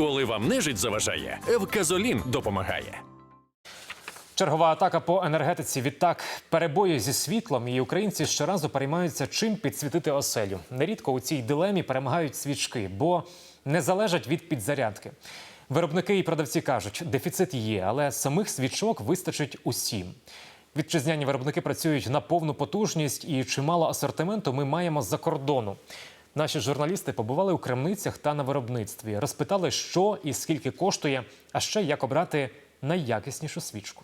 Коли вам нежить заважає, Евказолін допомагає. Чергова атака по енергетиці. Відтак перебої зі світлом, і українці щоразу переймаються, чим підсвітити оселю. Нерідко у цій дилемі перемагають свічки, бо не залежать від підзарядки. Виробники і продавці кажуть, дефіцит є, але самих свічок вистачить усім. Вітчизняні виробники працюють на повну потужність, і чимало асортименту ми маємо за кордону. Наші журналісти побували у крамницях та на виробництві, розпитали, що і скільки коштує, а ще як обрати найякіснішу свічку.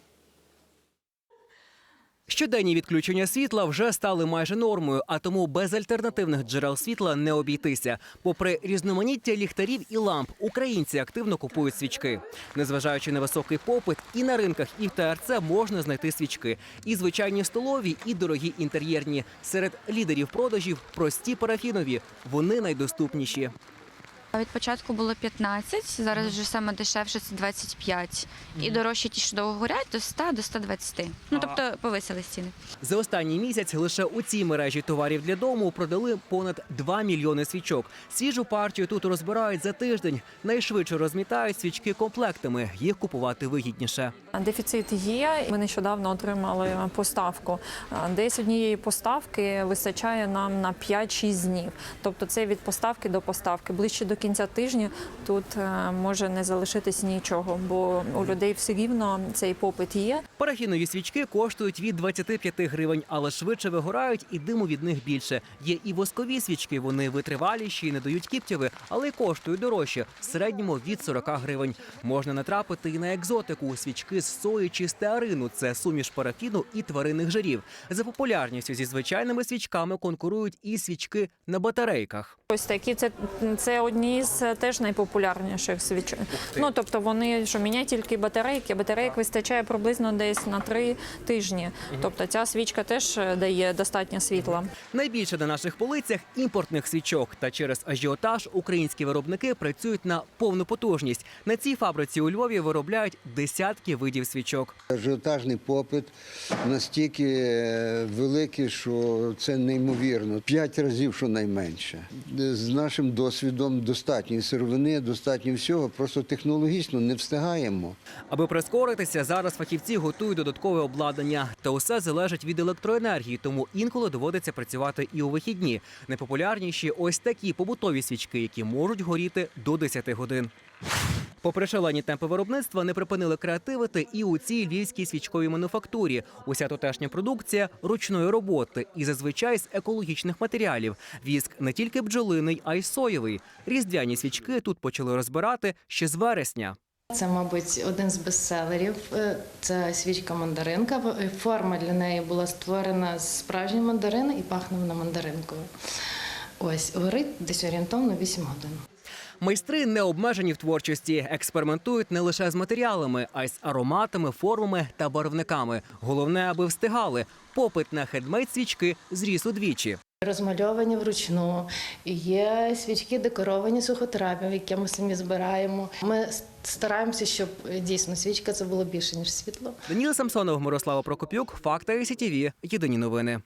Щоденні відключення світла вже стали майже нормою, а тому без альтернативних джерел світла не обійтися. Попри різноманіття ліхтарів і ламп, українці активно купують свічки. Незважаючи на високий попит, і на ринках, і в ТРЦ можна знайти свічки. І звичайні столові, і дорогі інтер'єрні. Серед лідерів продажів прості парафінові. Вони найдоступніші. Від початку було 15, зараз вже саме дешевше це 25. І дорожчі ті, що довго горять, до 100 до 120. Ну тобто повисились ціни. За останній місяць лише у цій мережі товарів для дому продали понад 2 мільйони свічок. Свіжу партію тут розбирають за тиждень. Найшвидше розмітають свічки комплектами. Їх купувати вигідніше. Дефіцит є. Ми нещодавно отримали поставку. Десь однієї поставки вистачає нам на 5-6 днів. Тобто це від поставки до поставки. Ближче до кінця тижня тут е, може не залишитись нічого, бо у людей все рівно цей попит є. Парафінові свічки коштують від 25 гривень, але швидше вигорають і диму від них більше. Є і воскові свічки. Вони витриваліші і не дають кіптяви, але й коштують дорожче в середньому від 40 гривень. Можна натрапити і на екзотику свічки з сої чи стеарину. Це суміш парафіну і тваринних жирів. За популярністю зі звичайними свічками конкурують і свічки на батарейках. Ось такі це, це одні з теж найпопулярніших свічок. Ну тобто вони що міняють тільки батарейки. Батарейок вистачає приблизно десь на три тижні. Тобто ця свічка теж е, дає достатньо світла. Найбільше на наших полицях імпортних свічок. Та через ажіотаж українські виробники працюють на повну потужність. На цій фабриці у Львові виробляють десятки видів свічок. Ажіотажний попит настільки е, великий, що це неймовірно. П'ять разів, що найменше. З нашим досвідом достатньо сировини, достатньо всього. Просто технологічно не встигаємо. Аби прискоритися, зараз фахівці готують додаткове обладнання. Та усе залежить від електроенергії, тому інколи доводиться працювати і у вихідні. Найпопулярніші ось такі побутові свічки, які можуть горіти до 10 годин. Попри шалені темпи виробництва, не припинили креативити і у цій львівській свічковій мануфактурі. Уся тутешня продукція ручної роботи і зазвичай з екологічних матеріалів. Віск не тільки бджолиний, а й соєвий. Різдвяні свічки тут почали розбирати ще з вересня. Це, мабуть, один з бестселерів. Е, Це свічка мандаринка. В- Форма для неї була створена з справжньої мандарини і пахне вона мандаринкою. Ось горить десь орієнтовно 8 годин. Майстри не обмежені в творчості, експериментують не лише з матеріалами, а й з ароматами, формами та барвниками. Головне, аби встигали. Попит на хедмейд свічки зріс удвічі. Розмальовані вручну. Є свічки декоровані сухотрапів, які ми самі збираємо. Ми стараємося, щоб е, дійсно свічка це було більше ніж світло. Даніл Самсонов, Мирослава Прокопюк, Факти СІТІВІ. Єдині новини.